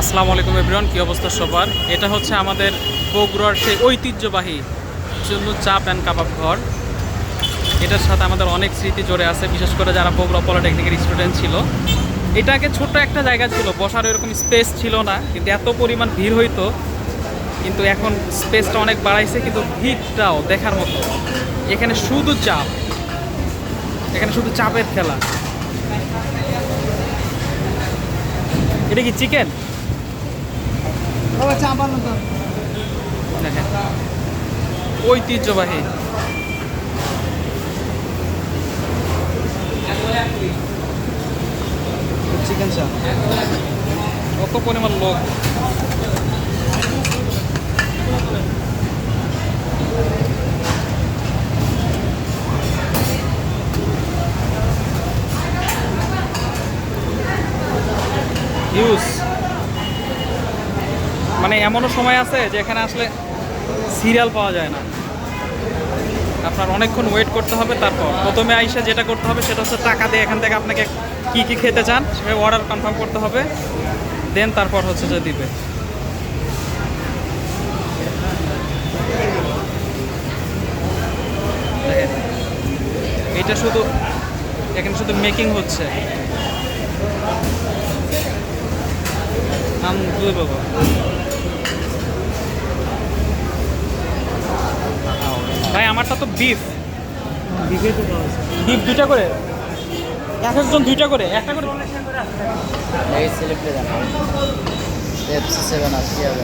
আসসালামু আলাইকুম এভরিওয়ান কী অবস্থা সবার? এটা হচ্ছে আমাদের বগুড়ার সেই ঐতিহ্যবাহী জন্য চাপ অ্যান্ড কাবাব ঘর। এটার সাথে আমাদের অনেক স্মৃতি জড়ে আছে, বিশেষ করে যারা বগুড়া পলিটেকনিকের স্টুডেন্ট ছিল। এটা আগে ছোট্ট একটা জায়গা ছিল, বসার এরকম স্পেস ছিল না, কিন্তু এত পরিমাণ ভিড় হইতো, কিন্তু এখন স্পেসটা অনেক বাড়াইছে, কিন্তু ভিড়টাও দেখার মতো। এখানে শুধু চাপ এখানে শুধু চাপের খেলা। এটা কি চিকেন দেখেন ঐতিহ্যবাহী। চিকেন চা। কত পরিমাণ লোক? হিউজ মানে এমনও সময় আছে যে এখানে আসলে সিরিয়াল পাওয়া যায় না। আপনার অনেকক্ষণ ওয়েট করতে হবে, তারপর প্রথমে আইসে যেটা করতে হবে সেটা হচ্ছে টাকা দিয়ে এখান থেকে আপনাকে কি কি খেতে চান সেটা অর্ডার কনফার্ম করতে হবে দেন তারপর হচ্ছে যে দিবে। এটা শুধু, এখানে শুধু মেকিং হচ্ছে। আম বাবা আমারটা তো বিফ বিফ দুটা করে? এক একজন দুইটা করে? একটা করে?